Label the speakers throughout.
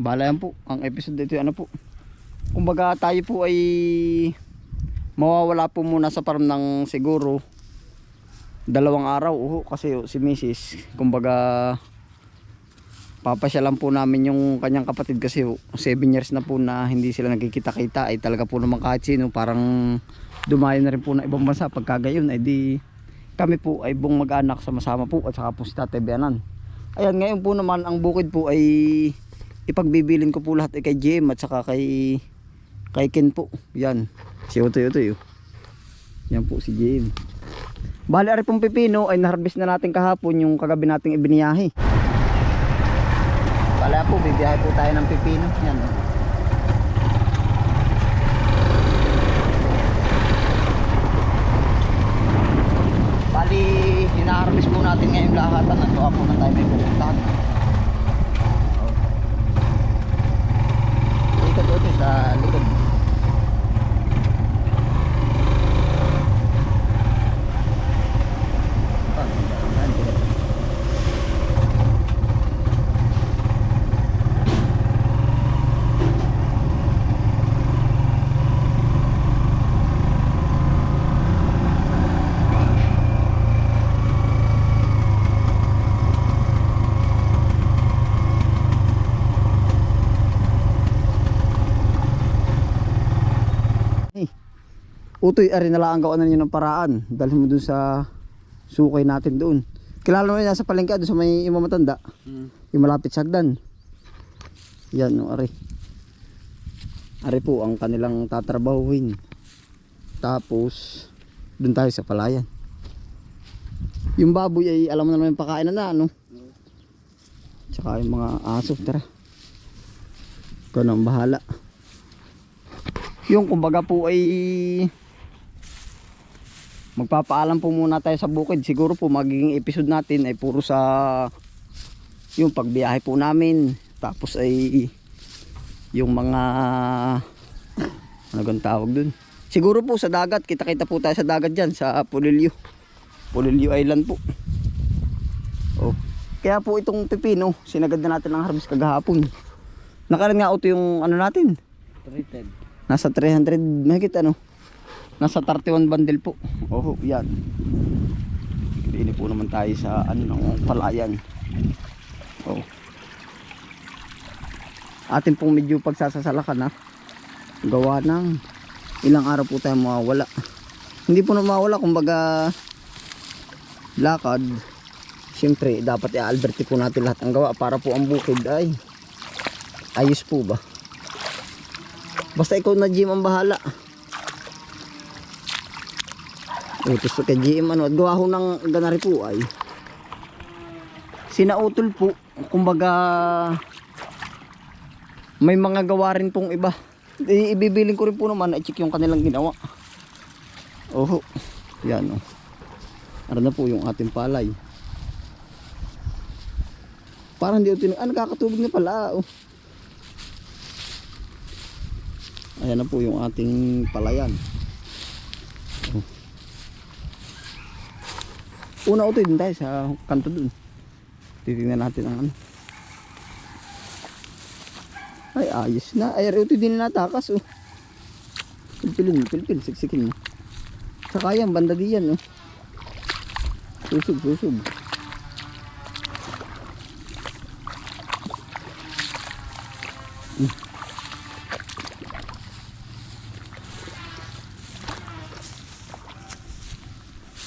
Speaker 1: Bala yan po. Ang episode dito ano po. Kumbaga tayo po ay mawawala po muna sa farm ng siguro dalawang araw uho kasi si Mrs. kumbaga papasyalan po namin yung kanyang kapatid kasi 7 years na po na hindi sila nagkikita-kita ay talaga po naman kahit sino parang dumayo na rin po ng ibang bansa pagka gayon ay di kami po ay buong mag-anak sama-sama po at saka po si Tate Bianan ayan ngayon po naman ang bukid po ay ipagbibilin ko po lahat ay kay Jim at saka kay kay Ken po yan si Utoy Utoy oh. yan po si Jim Bali, ari pong pipino ay naharbis na natin kahapon yung kagabi nating ibiniyahe. Bala po, bibiyahe po tayo ng pipino. Yan. oh. Bali, hinaharbis po natin ngayon lahat. Ano, ito po na tayo may pupuntahan. Oh. Likod ito sa likod. Ah, yan, yan. Utoy, ari na lang ang gawa na niyo ng paraan. Dalhin mo dun sa sukay natin doon. Kilala mo yun, nasa palengke doon sa may imamatanda. Yung malapit sa hagdan. Yan, no, ari. Ari po ang kanilang tatrabahuin. Tapos, doon tayo sa palayan. Yung baboy ay alam mo naman yung pakain na na, ano? Tsaka yung mga aso, tara. Ikaw na bahala. Yung kumbaga po ay magpapaalam po muna tayo sa bukid. Siguro po magiging episode natin ay puro sa yung pagbiyahe po namin. Tapos ay yung mga ano bang tawag dun? Siguro po sa dagat. Kita-kita po tayo sa dagat dyan sa Pulilio. Pulilio Island po. Oh. Kaya po itong pipino, sinagad na natin ng harvest kagahapon. Nakarin nga auto yung ano natin.
Speaker 2: Treated.
Speaker 1: Nasa 300 mahigit ano. Nasa 31 bundle po. Oh, yan. Dili po naman tayo sa ano palayan. Oh. Atin pong medyo pagsasasalakan ha. Gawa ng ilang araw po tayo mawawala. Hindi po na mawawala kumbaga lakad. Siyempre dapat i-alberti po natin lahat ang gawa para po ang bukid ay ayos po ba. Basta ikaw na Jim ang bahala. Utos ko kay GM ano at gawa ho ng ganari po ay. Sinautol po kumbaga may mga gawa rin pong iba. I- ibibiling ko rin po naman i-check yung kanilang ginawa. Oho yan o ano na po yung ating palay. Parang hindi utin ah nakakatubig na pala oh. ayan na po yung ating palayan Una utoy din tayo sa kanto dun. Titingnan natin ang ano. Ay, ayos na. Ay, utoy din natakas oh. Pilpilin pilpil, siksikin mo. Saka yan, banda di yan oh. Susog, susog. Hmm.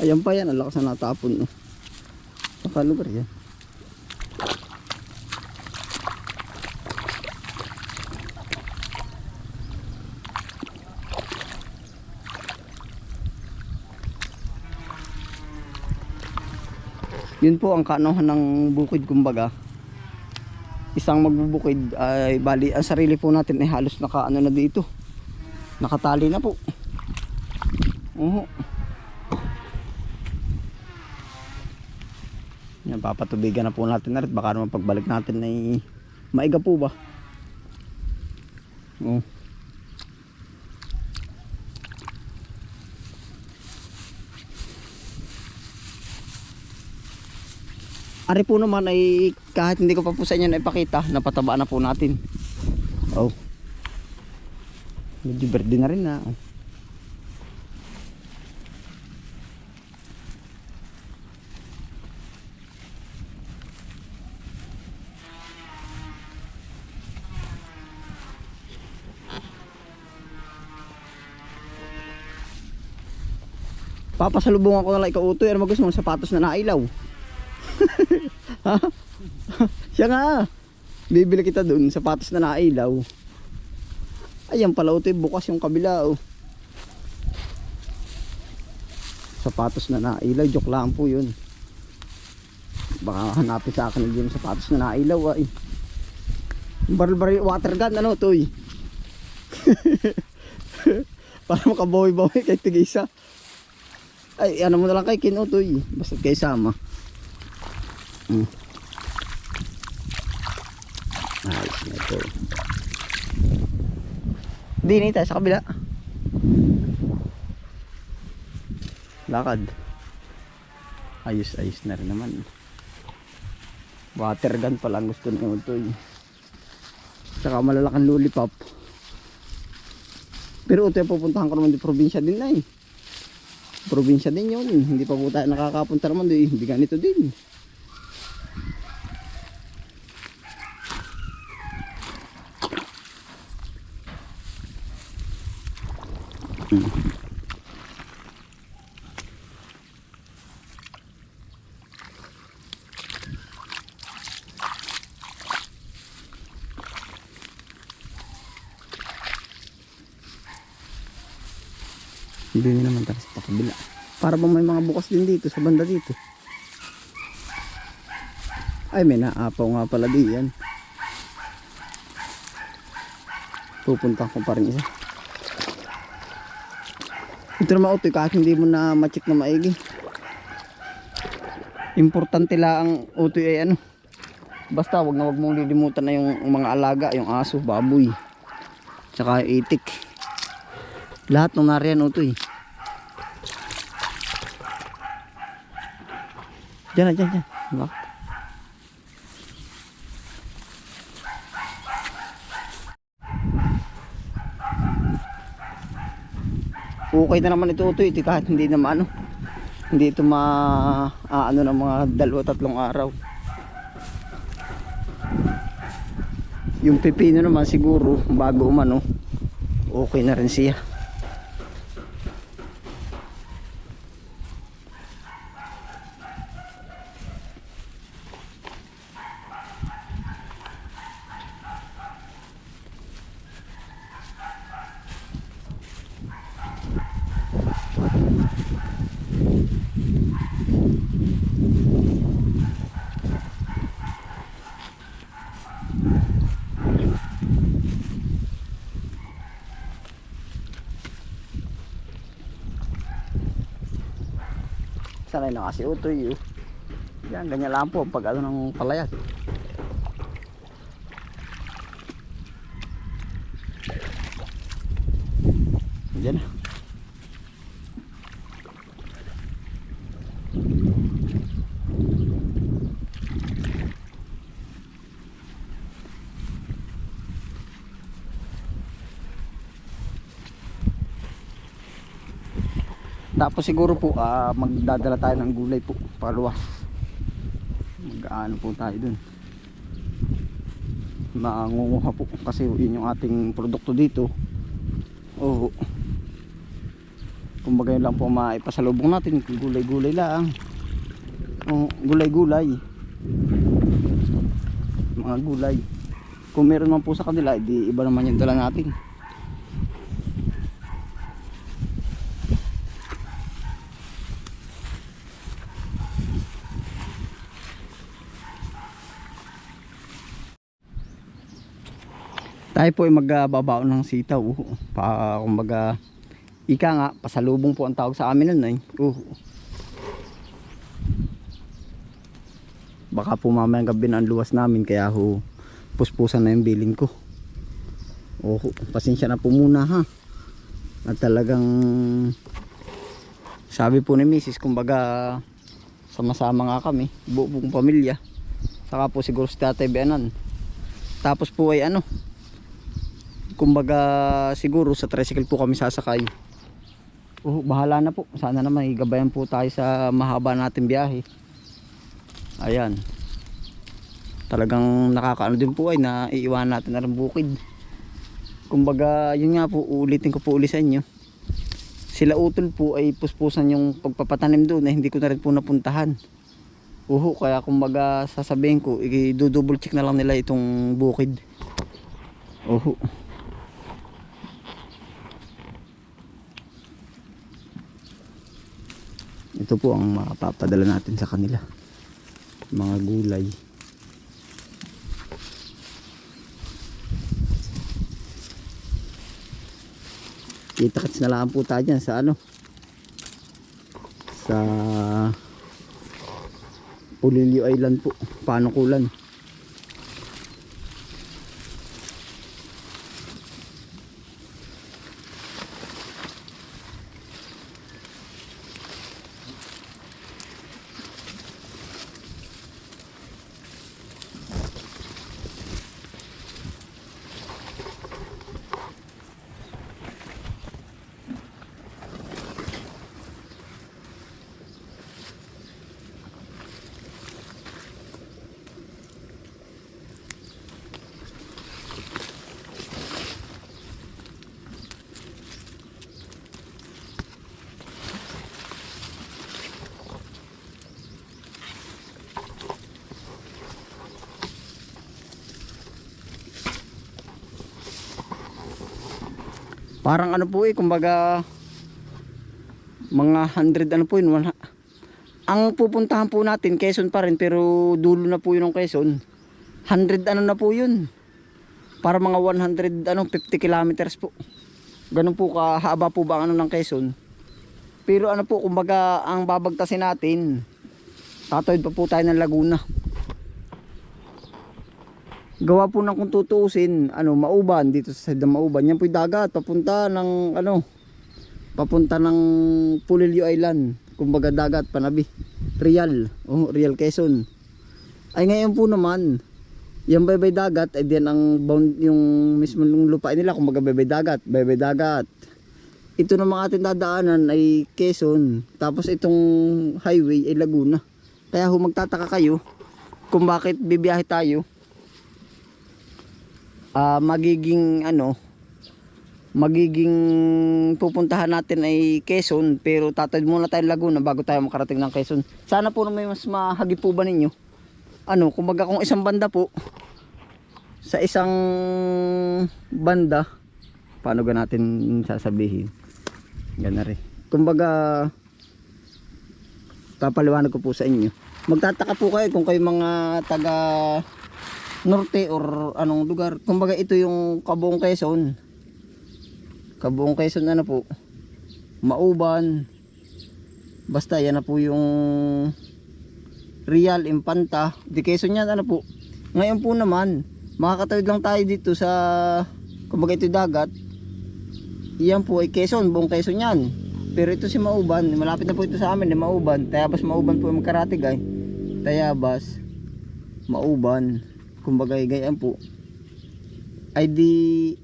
Speaker 1: Ayan pa yan, ang lakas na natapon. No? Saka lugar yan. Yun po ang kanohan ng bukid kumbaga. Isang magbubukid ay bali ang sarili po natin ay halos naka ano na dito. Nakatali na po. Oo. Yan, papatubigan na po natin na rin. Baka naman pagbalik natin ay maiga po ba? Oh. Ari po naman ay kahit hindi ko pa po sa inyo naipakita, napataba na po natin. Oh. Medyo verde na rin na. oh. Papasalubungan ko na lang ikaw utoy. Ano mo gusto mo? Sapatos na nailaw. ha? Siya nga. Bibili kita dun. Sapatos na nailaw. Ayan pala utoy. Bukas yung kabila oh. Sapatos na nailaw. Joke lang po yun. Baka hanapin sa akin yung sapatos na nailaw ay. Barrel barrel water gun ano toy. Para makabawi-bawi kay tigisa. Ay, ano mo na lang kay Kinutoy. Basta kay sama. Hmm. Ayos na ito. Dini tayo sa kabila. Lakad. Ayos, ayos na rin naman. Water gun pala ang gusto ni Utoy. Tsaka malalaking lollipop. Pero Utoy, pupuntahan ko naman di probinsya din na eh probinsya din yun. Hindi pa po tayo nakakapunta naman doon. Hindi ganito din. Hindi naman tayo sa kabila. Para bang may mga bukas din dito sa banda dito. Ay may naapaw nga pala di yan. Pupunta ko pa rin isa. Ito naman utoy kahit hindi mo na ma-check na maigi. Importante lang ang utoy ay ano. Basta wag na wag mong lilimutan na yung mga alaga, yung aso, baboy. Tsaka itik. Lahat ng nariyan utoy. Diyan na, diyan, diyan. Diba? Okay na naman ito utoy, ito kahit hindi naman ano. Hindi ito ma ah, ano ng mga dalawa tatlong araw. Yung pipino naman siguro bago umano okay na rin siya. Sanay na kasi utoy oh. Yan, ganyan lang po pag ano ng palayan. Diyan na. Tapos siguro po ah, magdadala tayo ng gulay po paluwas. Mag-ano po tayo dun. Mangunguha po kasi yun yung ating produkto dito. Oo. Kumbaga yun lang po maipasalubong natin gulay-gulay lang. Oh, gulay-gulay. Mga gulay. Kung meron man po sa kanila, di iba naman yung dala natin. Tayo po ay magbabaon ng sitaw. Uh, pa kumbaga ika nga pasalubong po ang tawag sa amin nun ay uh. baka po mamayang gabi na ang luwas namin kaya ho puspusan na yung billing ko. Oh, pasensya na po muna ha. At talagang sabi po ni misis kumbaga sama-sama nga kami buong pamilya. Saka po siguro si tatay Beanan tapos po ay ano kumbaga siguro sa tricycle po kami sasakay. Oh, bahala na po. Sana naman igabayan po tayo sa mahaba natin biyahe. Ayan. Talagang nakakaano din po ay na iiwan natin na bukid. Kumbaga, yun nga po, ulitin ko po uli sa inyo. Sila utol po ay puspusan yung pagpapatanim doon na hindi ko na rin po napuntahan. Uho, kaya kumbaga sasabihin ko, i-double check na lang nila itong bukid. Uho. Ito po ang mapapadala natin sa kanila. Mga gulay. Kita-kits na lang po tayo dyan sa ano. Sa Ulilio Island po. Panukulan. Parang ano po eh, kumbaga mga 100 ano po yun. One, ang pupuntahan po natin, Quezon pa rin, pero dulo na po yun ng Quezon. 100 ano na po yun. Para mga 100 ano, 50 kilometers po. Ganun po kahaba po ba ano ng Quezon. Pero ano po, kumbaga ang babagtasin natin, tatawid pa po tayo ng Laguna. Gawa po ng kung tutuusin, ano, Mauban, dito sa side ng Mauban. Yan po yung dagat, papunta ng, ano, papunta ng Pulilio Island. Kumbaga dagat, Panabi. Real, oh, Real Quezon. Ay ngayon po naman, yung baybay dagat, ay diyan ang bound, yung mismo ng lupain nila, kumbaga baybay dagat, baybay dagat. Ito na mga ating dadaanan ay Quezon, tapos itong highway ay Laguna. Kaya ho magtataka kayo kung bakit bibiyahe tayo ah magiging ano magiging pupuntahan natin ay Quezon pero tatawid muna tayo Laguna bago tayo makarating ng Quezon. Sana po may mas mahagi po ba ninyo? Ano kumbaga kung isang banda po sa isang banda paano ga natin sasabihin? Gana rin. Kumbaga papaliwanag ko po sa inyo. Magtataka po kayo kung kayo mga taga norte or anong lugar. Kumbaga ito yung Kabuong Quezon. Kabuong Quezon ano po? Mauban. Basta yan na po yung Real Impanta. Di Quezon yan ano po. Ngayon po naman, makakatawid lang tayo dito sa kumbaga ito dagat. Yan po ay Quezon, buong Quezon yan. Pero ito si Mauban, malapit na po ito sa amin, ni Mauban. Tayabas Mauban po yung magkaratig ay. Tayabas, Mauban kumbaga gayaan po. Ay di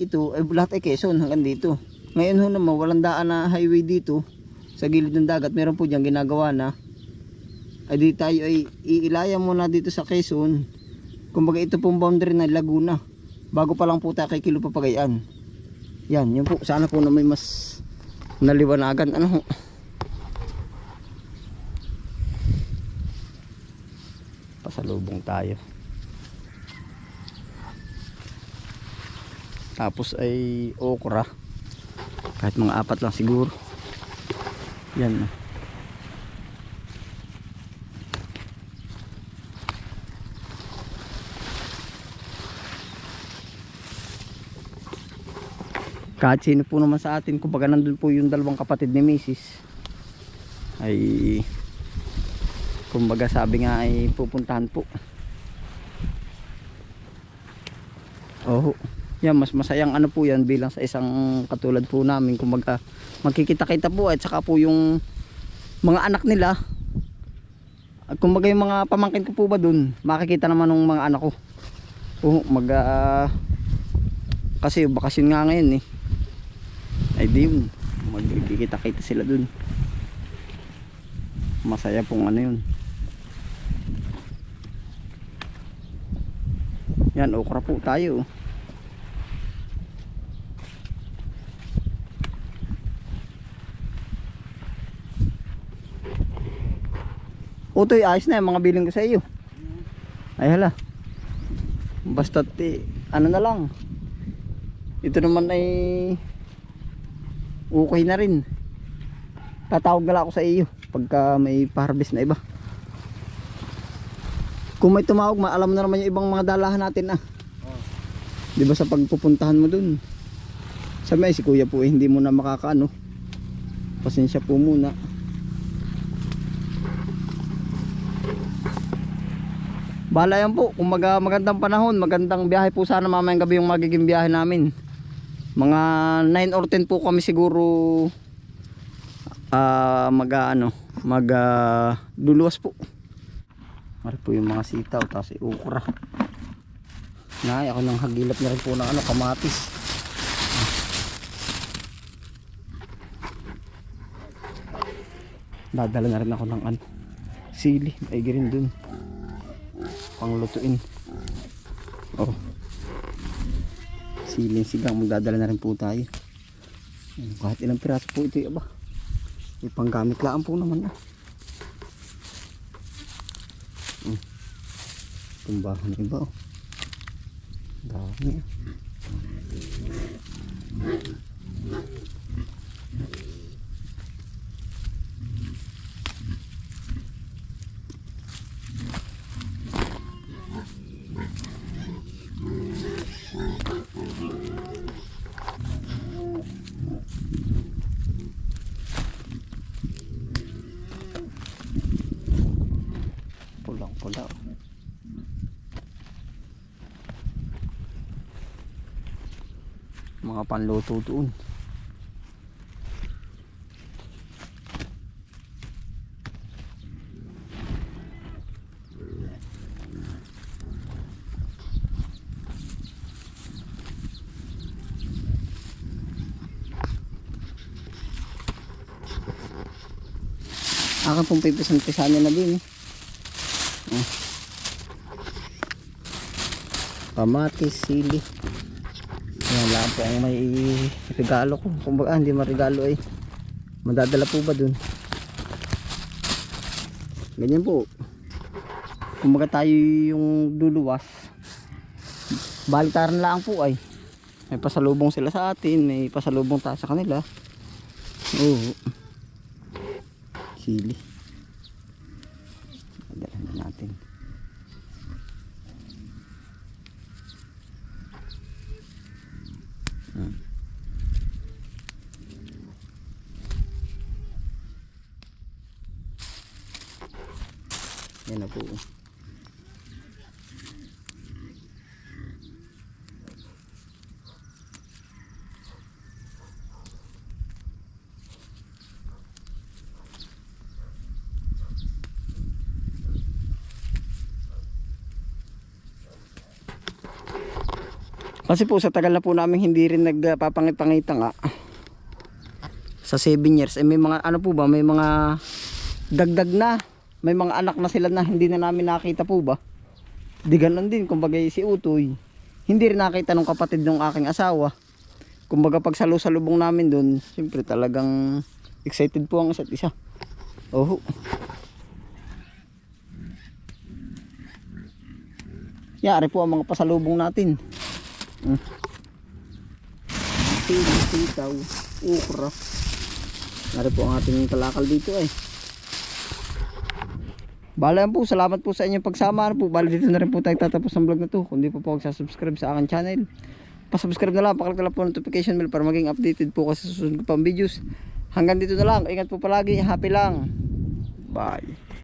Speaker 1: ito ay lahat ay Quezon hanggang dito. Ngayon ho naman walang daan na highway dito. Sa gilid ng dagat meron po dyan ginagawa na. Ay di tayo ay iilaya muna dito sa Quezon. Kumbaga ito pong boundary ng Laguna. Bago pa lang po tayo kay Kilo Papagayaan yan yun po. Sana po na may mas naliwanagan. Ano ho? Pasalubong tayo tapos ay okra. Kahit mga apat lang siguro. Yan kahit sino po naman sa atin kumbaga nandun po yung dalawang kapatid ni Mrs. ay kumbaga sabi nga ay pupuntahan po. Oh yan mas masayang ano po yan bilang sa isang katulad po namin kumbaga magkikita-kita po at saka po yung mga anak nila at kumbaga yung mga pamangkin ko po ba dun makikita naman ng mga anak ko oh, mag ah, Kasi bakasyon nga ngayon eh. Ay di yun. Magkikita-kita sila dun. Masaya pong ano yun. Yan, okra po tayo. Utoy, ayos na yung mga biling ko sa iyo. Ay hala. Basta ti, ano na lang. Ito naman ay okay na rin. Tatawag na ako sa iyo pagka may harvest na iba. Kung may tumawag, ma- alam mo na naman yung ibang mga dalahan natin ah. Di ba sa pagpupuntahan mo dun? Sa may si kuya po eh, hindi mo na makakaano. Pasensya po muna. Bala yan po, kung maga, magandang panahon, magandang biyahe po sana mamayang gabi yung magiging biyahe namin. Mga 9 or 10 po kami siguro ah mag ano, mag ah, luluwas po. Mari po yung mga sitaw, tapos ukra. Nay, ako nang hagilap na rin po ng ano, kamatis. Dadala na rin ako ng ano, sili, ay rin dun panglutuin. Oh. Siling sigang magdadala na rin po tayo. Kahit ilang piraso po ito aba. May panggamit laan po naman ah. Hmm. tumbahan ng iba oh. Dami ah mga panluto doon akin pong pipisan-pisan niya na din eh. Oh. Kamatis, sili. Lang po ang may regalo ko. Kumbaga hindi marigalo ay madadala po ba dun? Ganyan po. Kumbaga tayo yung luluwas. Baliktaran lang po ay. May pasalubong sila sa atin, may pasalubong tayo sa kanila. Oo. Sili. Dala na natin. Hmm. Yan na po. Kasi po sa tagal na po namin hindi rin nagpapangipangita nga. Sa 7 years, eh may mga ano po ba, may mga dagdag na. May mga anak na sila na hindi na namin nakita po ba. Di ganun din, kumbaga si Utoy. Hindi rin nakita nung kapatid ng aking asawa. Kumbaga pag salusalubong namin doon, siyempre talagang excited po ang isa't isa. Oho. Yari po ang mga pasalubong natin. Mm. Sili, sitaw, ukra. Nari po ang ating kalakal dito eh. Bala po, salamat po sa inyong pagsama. Ano po, bala dito na rin po tayo tatapos ng vlog na to. Kung di po po subscribe sa aking channel, pasubscribe na lang, paklik na lang po notification bell para maging updated po kasi susunod ko pang videos. Hanggang dito na lang, ingat po palagi, happy lang. Bye.